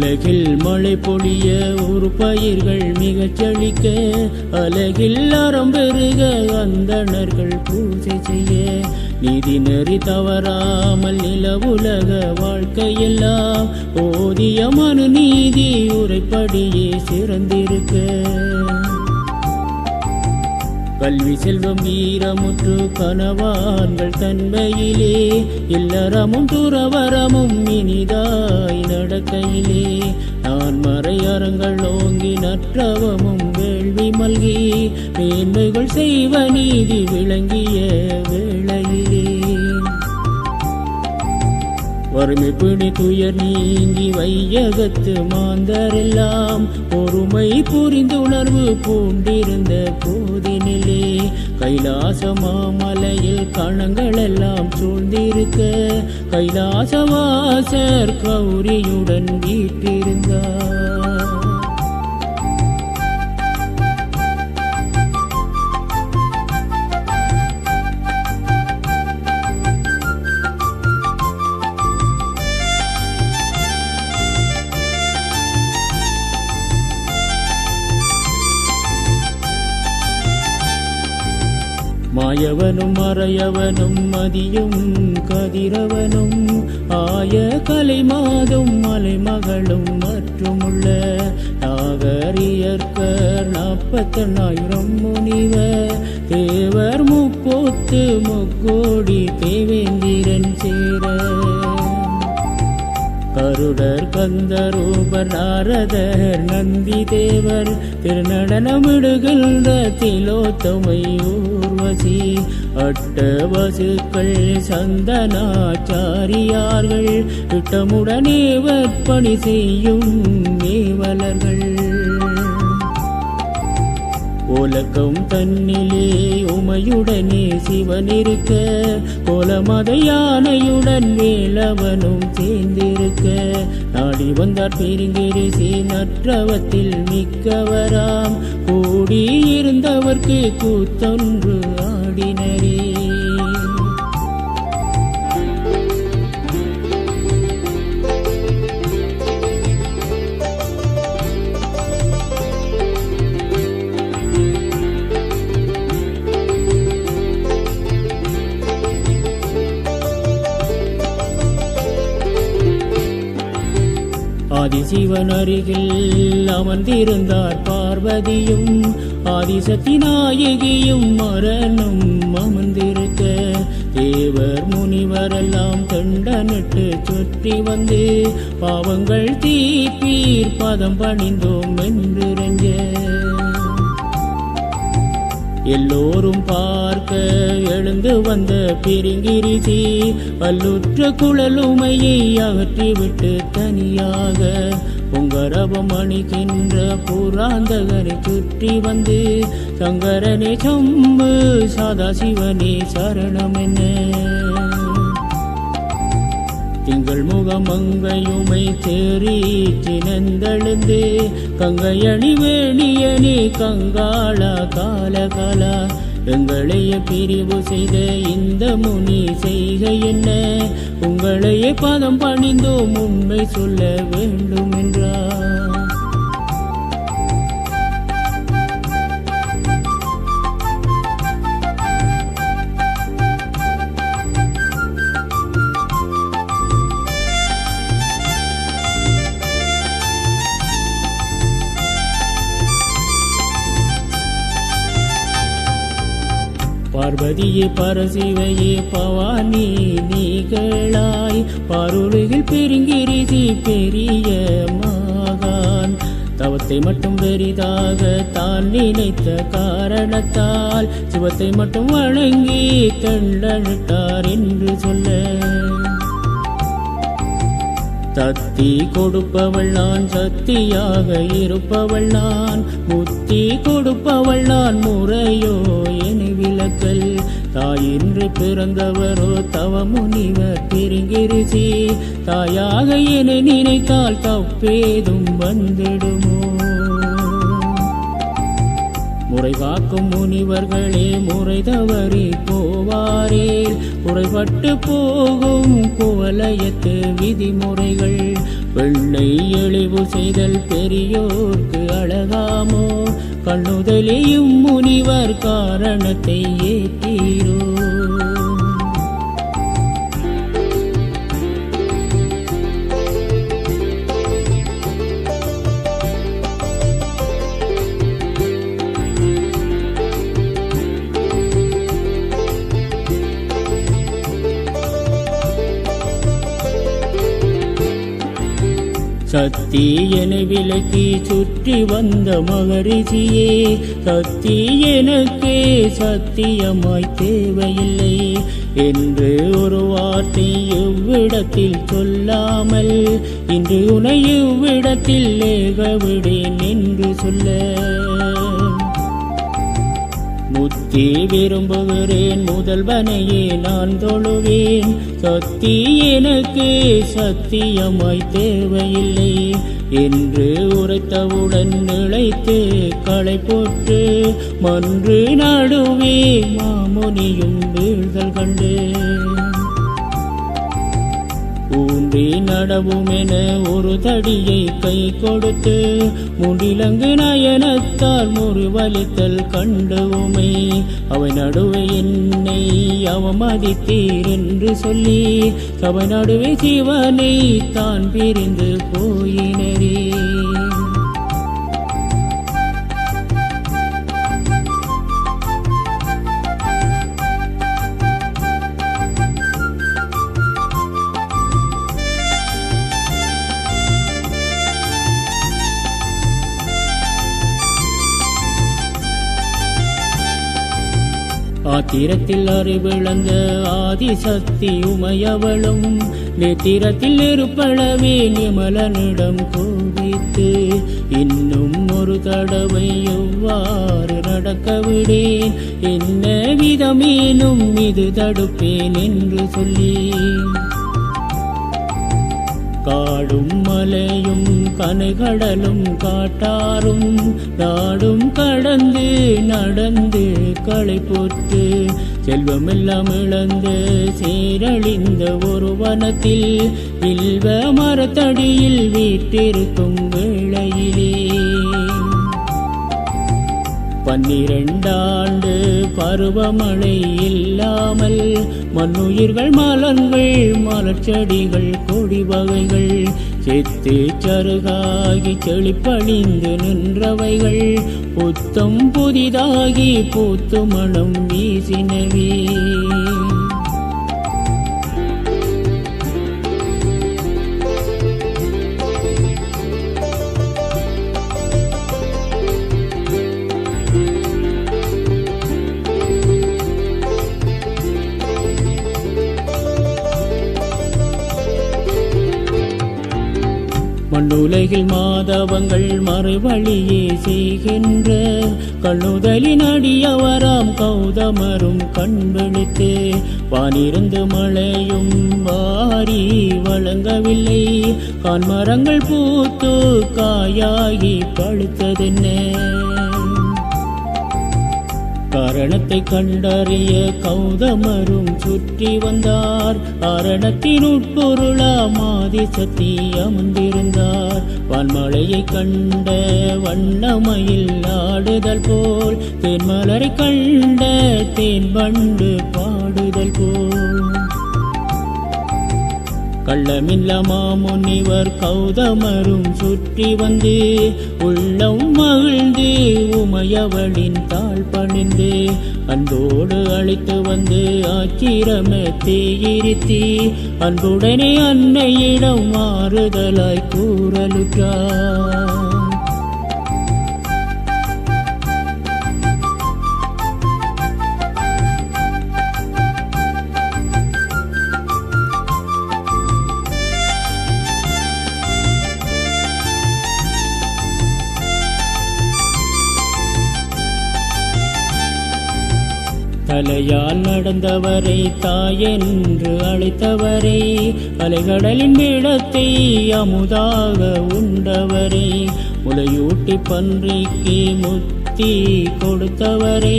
உலகில் மழை பொழிய ஒரு பயிர்கள் மிகச் செழிக்க அலகில் அறம் பெருக அந்தணர்கள் பூஜை செய்ய. நீதி நெறி தவறாமல் நில உலக வாழ்க்கையெல்லாம் போதிய மனு நீதி உரைப்படியே சிறந்திருக்க. கல்வி செல்வம் வீரமுற்று கனவான்கள் தன்மையிலே இல்லறமும் துறவரமும் இனிதாய் நடக்கையிலே. நான் மறையரங்கள் ஓங்கி நற்றவமும் வேள்வி மல்கி மேன்மைகள் செய்வ நீதி விளங்கிய வேளையிலே. வறுமை பிணி துயர் நீங்கி வையகத்து மாந்தரெல்லாம் பொறுமை புரிந்துணர்வு பூண்டிருந்த போதினிலே கைலாச மாமலையில் கணங்கள் எல்லாம் சூழ்ந்திருக்க கைலாசவாசர் கௌரியுடன் வீட்டிருந்தார். மாயவனும் மறையவனும் மதியும் கதிரவனும் ஆய கலைமாதும் மலைமகளும் மற்றுமுள்ள நாகரியற்கர் நாற்பத்தெண்ணாயிரம் முனிவர். தேவர் முப்போத்து முக்கோடி தேவேந்திரன் சேர. கருடர் கந்தரூபர் நாரதர் நந்தி தேவர். திருநடனமிடுகின்ற திலோத்தமையூர். வசி அட்ட வசுக்கள் சந்தனாச்சாரியார்கள் திட்டமுடனே வற்பணி செய்யும் மேவலர்கள் உலகம் தன்னிலே உமையுடனே சிவனிருக்க கோலமத யானையுடன் வேலவனும் சேர்ந்திருக்க. நாடி வந்தார் பெருங்கிரிசி நற்றவத்தில் மிக்கவராம். கூடியிருந்தவர்க்கு கூத்தொன்று ஆடினரே. ஆதிசிவன் அருகில் அமர்ந்திருந்தார் பார்வதியும் ஆதிசக்தி நாயகியும் மரணம் அமர்ந்திருக்க தேவர் முனிவரெல்லாம் கண்டனிட்டு சுற்றி வந்து பாவங்கள் தீப்பீர் பதம் பணிந்தோம் என்றிருஞ்ச எல்லோரும் பார்க்க எழுந்து வந்த பிரிங்கிரிசி பல்லுற்ற குழலுமையை அகற்றிவிட்டு தனியாக பொங்கரபம் அணிகின்ற புராந்தகரை சுற்றி வந்து சங்கரனே சம்பு சதாசிவனே சரணம் என்ன திங்கள் முகமங்கையுமை தேறி தினந்தெழுந்தே. கங்கையணி வேணியணி கங்காள காலகலா. எங்களைய பிரிவு செய்த இந்த முனி செய்க என்ன? உங்களையே பதம் பணிந்தோம் உண்மை சொல்ல வேண்டும் என்றார். பார்வதியே பரசிவையே பவானி நீகளாய் பாருலகில் பெருங்கிரிசி பெரிய மகான். தவத்தை மட்டும் பெரிதாக தான் நினைத்த காரணத்தால் சிவத்தை மட்டும் வணங்கி தண்டனிட்டார் என்று சொல்ல. தத்தி கொடுப்பவள் நான் சக்தியாக இருப்பவள் நான். முத்தி கொடுப்பவள் நான் முறையோ என விளக்கல். தாயின்றி பிறந்தவரோ தவ முனிவர் பிரிங்கிரிசி தாயாக என நினைத்தால் தப்பேதும் வந்திடுமோ? முறைகாக்கும் முனிவர்களே முறை தவறி போவாரே. குறைபட்டு போகும் குவலயத்து விதிமுறைகள் பெண்ணை எழிவு செய்தல் பெரியோர்க்கு அழகாமோ. கண்ணுதலியும் முனிவர் காரணத்தை ஏற்றீரோ. சக்தி என விலக்கி சுற்றி வந்த மகரிஷியே சக்தி எனக்கே சத்தியமாய் தேவையில்லை என்று ஒரு வார்த்தை எவ்விடத்தில் சொல்லாமல் இன்று உனை இவ்விடத்தில் ஏகவிடேன் என்று சொல்ல. புத்தி விரும்புகிறேன். முதல்வனையே நான் தொழுவேன். சக்தி எனக்கு சத்தியமாய் தேவையில்லை. என்று உரைத்தவுடன் நிலைத்து களை போட்டு மன்று நடுவே மாமுனியும் வீழ்தல் கண்டு. ஊன்றி நடவும் என ஒரு தடியை கை கொடுத்து முடிலங்கு நயனத்தால் முறிவலித்தல் கண்டுவுமை அவை நடுவே என்னை அவமதித்தீர் என்று சொல்லி சபை நடுவே சிவனை தான் பிரிந்து போயினரே. ஆத்திரத்தில் அறிவிழந்த ஆதிசக்தி உமையவளும் நேத்திரத்தில் இருப்பளவே நிமலனிடம் கோபித்து இன்னும் ஒரு தடவை எவ்வாறு நடக்க விடேன்? என்ன விதமேனும் இது தடுப்பேன் என்று சொல்லி காடும் மலையும் கனைகடலும் காட்டாரும். நாடும் கடந்து நடந்து களை போட்டு செல்வமெல்லாம் இழந்து சீரழிந்த ஒரு வனத்தில் இல்வ மரத்தடியில் வீட்டிருக்கும் வேளையிலே. பன்னிரண்டாண்டு பருவமழை இல்லாமல் மண்ணுயிர்கள் மலர்கள் மலர்ச்செடிகள் கொடி வகைகள் செத்து சருகாகி செழிப்பழிந்து நின்றவைகள் புத்தம் புதிதாகி பூத்து மனம் வீசினவே. மண்ணுலகில் மாதவங்கள் மறுவழியே செய்கின்ற கண்ணுதலின் அடியவராம் கௌதமரும் கண்விழித்து வானிருந்து மழையும் வாரி வழங்கவில்லை. கான்மரங்கள் பூத்து காயாகி பழுத்ததென்ன? காரணத்தை கண்டறிய கௌதமரும் சுற்றி வந்தார். காரணத்தின் உட்பொருளா மாதி சக்தி அமர்ந்திருந்தார் வான்மழையை கண்ட வண்ணமயில் ஆடுதல் போல் தேன்மலரை கண்ட தேன் பண்டு பாடுதல் போல். கள்ளமில்லமா முனிவர் கௌதமரும் சுற்றி வந்து உள்ளம் மகிழ்ந்து உமையவளின் தாழ் பணிந்து. அன்போடு அழைத்து வந்து ஆச்சிரமே தீயிருத்தி அன்புடனே அன்னையிடம் மாறுதலாய் கூறலுற்றார். தலையால் நடந்தவரை தாயென்று அழைத்தவரை அலைகடலின் வேடத்தை அமுதாக உண்டவரை முலையூட்டி பன்றிக்கு முத்தி கொடுத்தவரை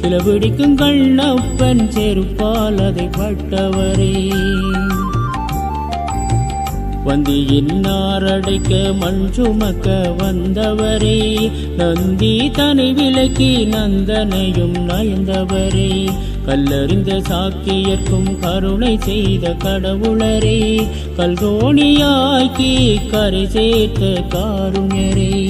சில பிடிக்கும் கண்ணப்பன் செருப்பால் அதை பட்டவரே. வந்தியின் நாரடைக்க மண் சுமக்க வந்தவரே. நந்தி தனி விலக்கி நந்தனையும் நயந்தவரே. கல்லறிந்த சாக்கியர்க்கும் கருணை செய்த கடவுளரே. கல்கோணியாக்கி கரை சேர்த்த காருணரே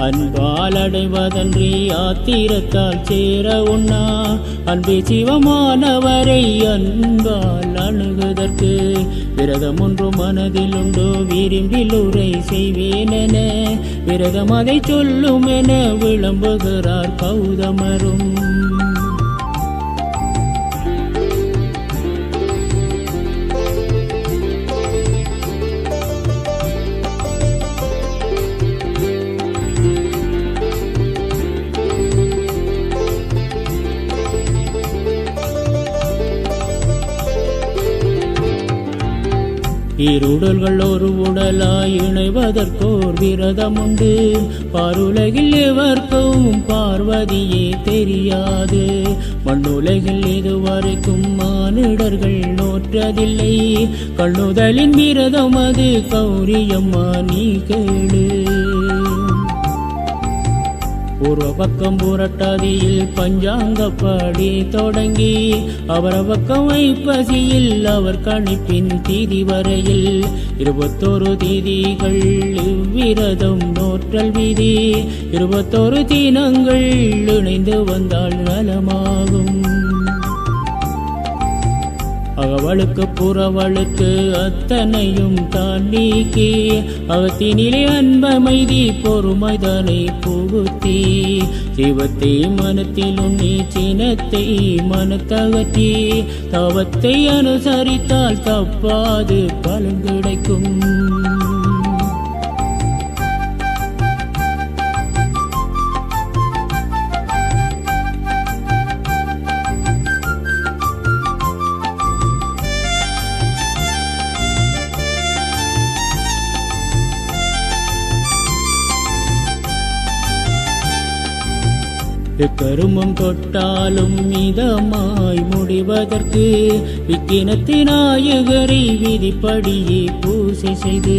அன்பால் அடைவதன்றி ஆத்திரத்தால் சேர உண்ணா. அன்பே சிவமானவரை அன்பால் அணுகுதற்கு விரதம் ஒன்று மனதில் உண்டோ விரும்பில் உரை செய்வேனென. விரதம் அதை சொல்லும் என விளம்புகிறார் கௌதமரும். இருடல்கள் ஒரு உடலாய் இணைவதற்கோர் விரதம் உண்டு பாருலகில் எவர்க்கும் பார்வதியே தெரியாது. மண்ணுலகில் இதுவரைக்கும் மானிடர்கள் நோற்றதில்லை. கண்ணுதலின் விரதம் அது கௌரியம்மா நீ கேளு. பூர்வ பக்கம் புரட்டாதியில் பஞ்சாங்கப்படி தொடங்கி அவர பக்கம் வைப்பசியில் அவர் கணிப்பின் தீதி வரையில் இருபத்தோரு தீதிகள் இவ்விரதம் நோற்றல் வீதி இருபத்தோரு தினங்கள் இணைந்து வந்தால் நலமாகும். அவளுக்கு புறவளுக்கு அத்தனையும் தான் நீக்கி அகத்தினிலே அன்பமைதி பொறுமைதனை புகுத்தி. சிவத்தை மனத்திலும் நீ சினத்தை மனத்தகற்றி. தவத்தை அனுசரித்தால் தப்பாது பலன் கிடைக்கும். எக்கருமம் தொட்டாலும் மிதமாய் முடிவதற்கு விக்கினத்தினாயகரை விதிப்படியே பூசை செய்து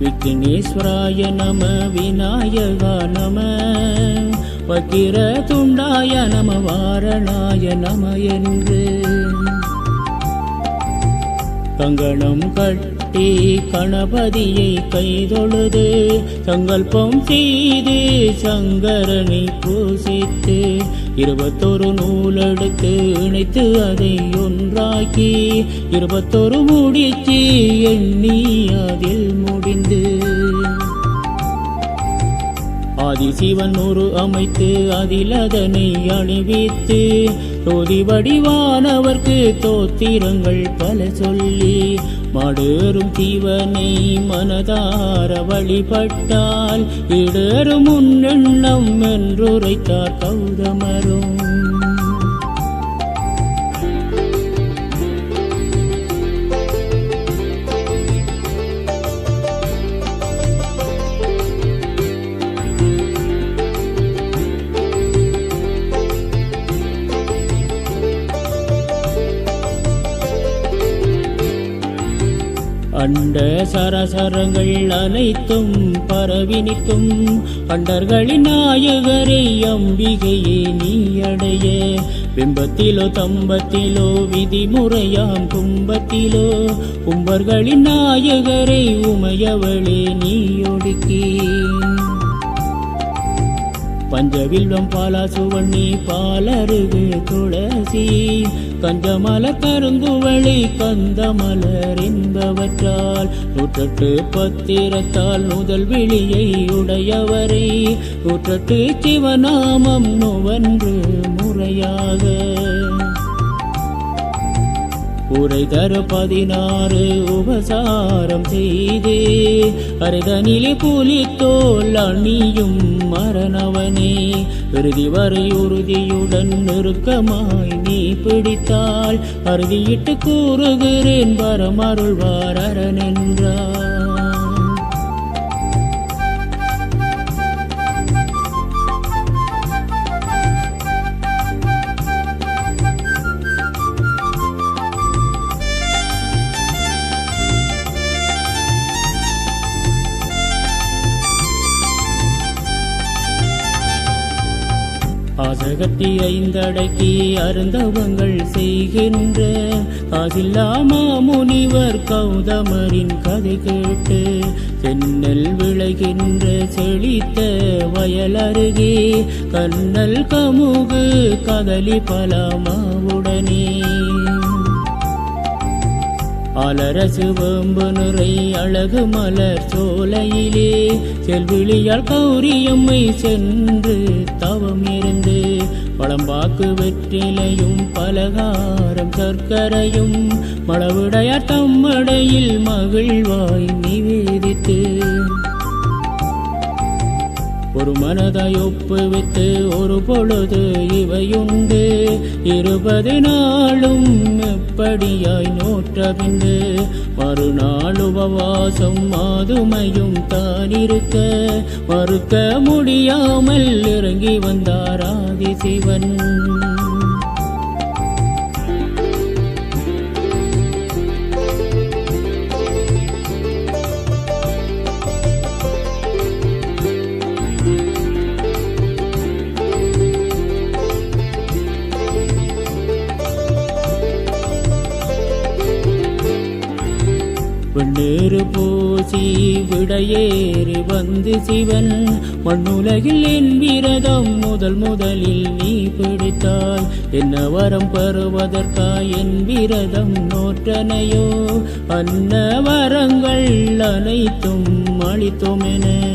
விக்கினேஸ்வராய நம விநாயகா நம வக்கிர துண்டாய நம வாரணாய நம என்று. கங்கணம் கட்ட கணபதியை கைதொழுது சங்கல்பம் செய்து சங்கரனை பூசித்து இருபத்தொரு நூலெடுத்து இணைத்து அதை ஒன்றாக்கி இருபத்தொரு முடிச்சு எண்ணி அதில் முடிந்து ஆதிசிவன் ஒரு அமைத்து அதில் அதனை அணிவித்து தோதி வடிவானவர்க்கு தோத்திரங்கள் பல சொல்லி மடேறும் தீவனை மனதார வழிபட்டால் இடேறும் முன்னெண்ணம் என்றுரைத்தார் கௌதமரும். அண்ட சரசரங்கள் அனைத்தும் பரவி நிற்கும். அண்டர்களின் நாயகரை அம்பிகையே நீ அடைய. பிம்பத்திலோ தம்பத்திலோ விதிமுறையாம் கும்பத்திலோ கும்பர்களின் நாயகரை உமையவளே நீ ஒடுக்கி. பஞ்சவில்வம் பாலாசுவண்ணி பாலருகு துளசி கஞ்சமல கருங்குவளி கந்தமலர் என்பவற்றால் நூற்றட்டு பத்திரத்தால் முதல் விழியை உடையவரை. நூற்றட்டு சிவநாமம் நுவன்று முறையாக உரை தர பதினாறு உபசாரம் செய்தே. அரைதனிலே புலித்தோல் அணியும் மரணவனே. இறுதி வரை உறுதியுடன் நெருக்கமாய் நீ பிடித்தால் அறுதியிட்டு கூறுகிறேன் வரமருள்வார் அரண் என்றார். ஆசகத்தி ஐந்தடக்கி அருந்தவங்கள் செய்கின்ற காசில்லாமா முனிவர் கௌதமரின் கதை கேட்டு சென்னல் விளைகின்ற செழித்த வயல் அருகே கண்ணல் கமுகு கதலி பலமாவுடனே. அலரசு வேம்பு நிறை அழகு மலர் சோலையிலே செல்விழியால் கௌரியம்மை சென்று தவம் இருந்த பழம்பாக்கு வெற்றிலையும் பலகாரம் சர்க்கரையும் மளவுடையார் தம்மடையில் மகிழ்வாய் நிவேதித்து ஒரு மனதை ஒப்புவித்து ஒரு பொழுது இவையுண்டு. இருபது நாளும் எப்படியாய் நோற்ற மறுநாளுபவாசம் மாதுமையும் தானிருக்க மறுக்க முடியாமல் இறங்கி வந்தார் ஆதிசிவன். விடையேறி வந்து சிவன். மண்ணுலகில் என் விரதம் முதல் முதலில் நீ பிடித்தாய். என்ன வரம் பெறுவதற்காய் என் விரதம் நோற்றனையோ? அன்ன வரங்கள் அனைத்தும் அளித்தோமென.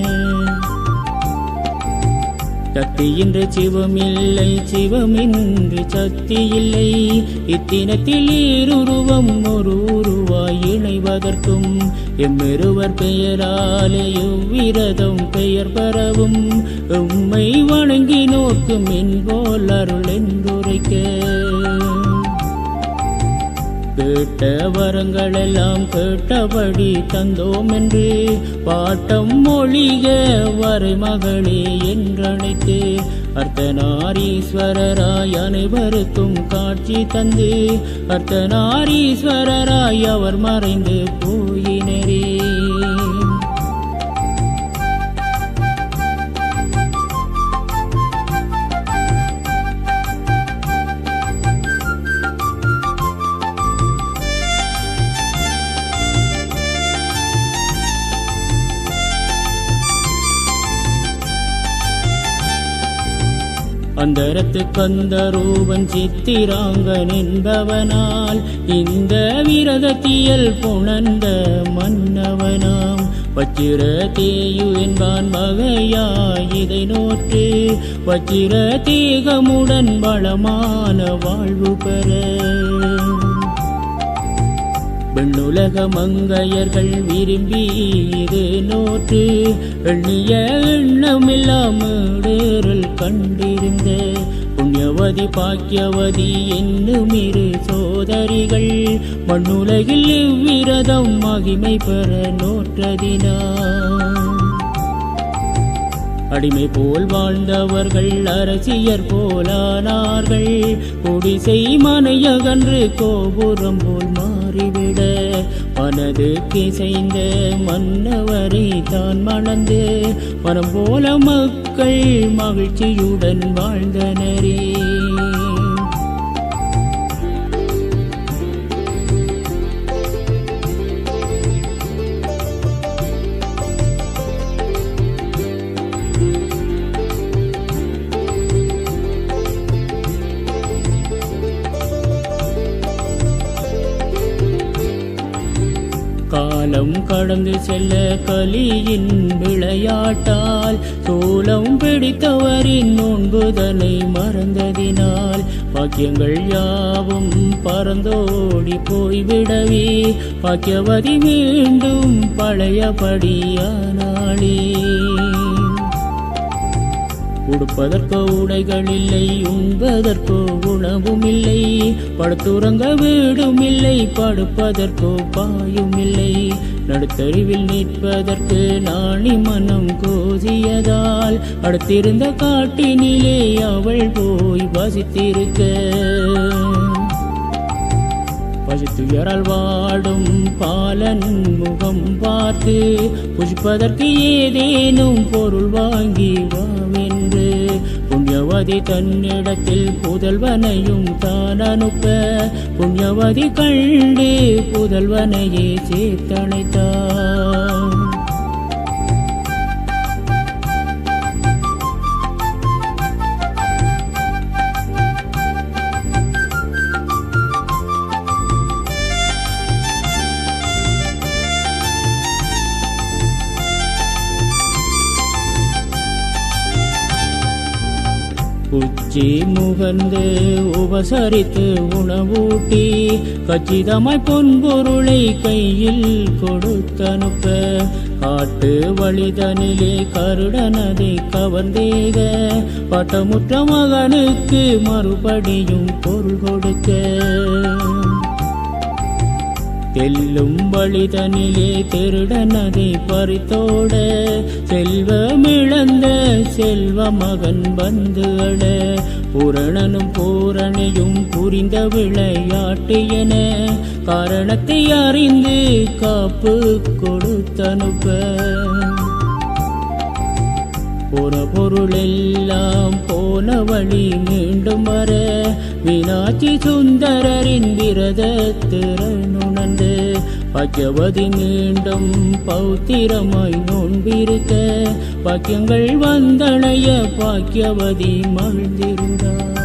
சக்தி இன்று சிவமில்லை சிவமின்றி சக்தி இல்லை. இத்தினத்தில் ஈருருவம் ஒரு உருவாய் இணைவதற்கும் எம்மிருவர் பெயராலே எவ்விரதம் பெயர் பெறவும் உம்மை வணங்கி நோக்கும் என் போல் அருள் என்றுரைக்க. கேட்ட வரங்களெல்லாம் கேட்டபடி தந்தோம் என்று பாட்டம் மொழிக வரை மகளே என்றழைத்து அர்த்தநாரீஸ்வரராய் அனைவருக்கும் காட்சி தந்து அர்த்தநாரீஸ்வரராய் அவர் மறைந்து போய் அந்தரத்து கந்தரூபன் சித்திராங்கன் என்பவனால் இந்த விரதத்தியல் புணர்ந்த மன்னவனாம். வச்சிர தேயு என்பான் மகையாய் இதை நோற்று வச்சிர தேகமுடன் வளமான வாழ்வு பெற. பெண்ணுலக மங்கையர்கள் விரும்பி இது நோற்று. எண்ணிய எண்ணமெல்லாம் கண்டிருந்த புண்ணியவதி பாக்கியவதி என்னும் இரு சோதரிகள் மண்ணுலகில் இவ்விரதம் மகிமை பெற நோற்றதினா. அடிமை போல் வாழ்ந்தவர்கள் அரசியர் போலானார்கள். குடிசை மனையகன்று கோபுரம் போல் மா மாறிவிட மனது திசைந்த மன்னவரை தான் மணந்து மனம் போல மக்கள் மகிழ்ச்சியுடன் வாழ்ந்தனரே. காலம் கடந்து செல்ல கலியின் விளையாட்டால் சூலம் பிடித்தவரின் நோன்புதனை மறந்ததினால் பாக்கியங்கள் யாவும் பறந்தோடி போய்விடவே. பாக்கியவதி மீண்டும் பழையபடியானாளே உடுப்பதற்கோ உடைகள் இல்லை உண்பதற்கோ உணவும் இல்லை படுத்துறங்க வீடும் இல்லை படுப்பதற்கோ பாயும் இல்லை நடுத்தருவில் நிற்பதற்கு நாணி மனம் கோதியதால் அடுத்திருந்த காட்டினிலே அவள் போய் வசித்திருக்க. பசித்துயரால் வாடும் பாலன் முகம் பார்த்து புஷ்பதற்கு ஏதேனும் பொருள் வாங்கி வா புண்ணியவதி தன்னிடத்தில் புதல்வனையும் தான் அனுப்ப புண்ணியவதி கண்டு புதல்வனையே சேர்த்தணைத்தார். முகந்து உபசரித்து உணவூட்டி கச்சிதமாய் பொன்பொருளை கையில் கொடுத்தனுப்ப. காட்டு வழிதனிலே கருடனதை கவர்ந்தேக. பட்டமுற்ற மகனுக்கு மறுபடியும் பொருள் கொடுக்க. தெல்லும் வழிதனிலே திருடனதை பறித்தோட செல்வமிழந்த செல்வ மகன் வந்து அழ பூரணனும் பூரணியும் புரிந்த விளையாட்டு என காரணத்தை அறிந்து காப்பு கொடுத்தனுப்ப. போன பொருளெல்லாம் போன வழி மீண்டும் வர. மீனாட்சி சுந்தரரின் விரத திறனுணர்ந்து பச்சவதி மீண்டும் பௌத்திரமாய் நோன்பிருக்க. பாக்கியங்கள் வந்தணைய பாக்கியவதி மகிழ்ந்திருந்தார்.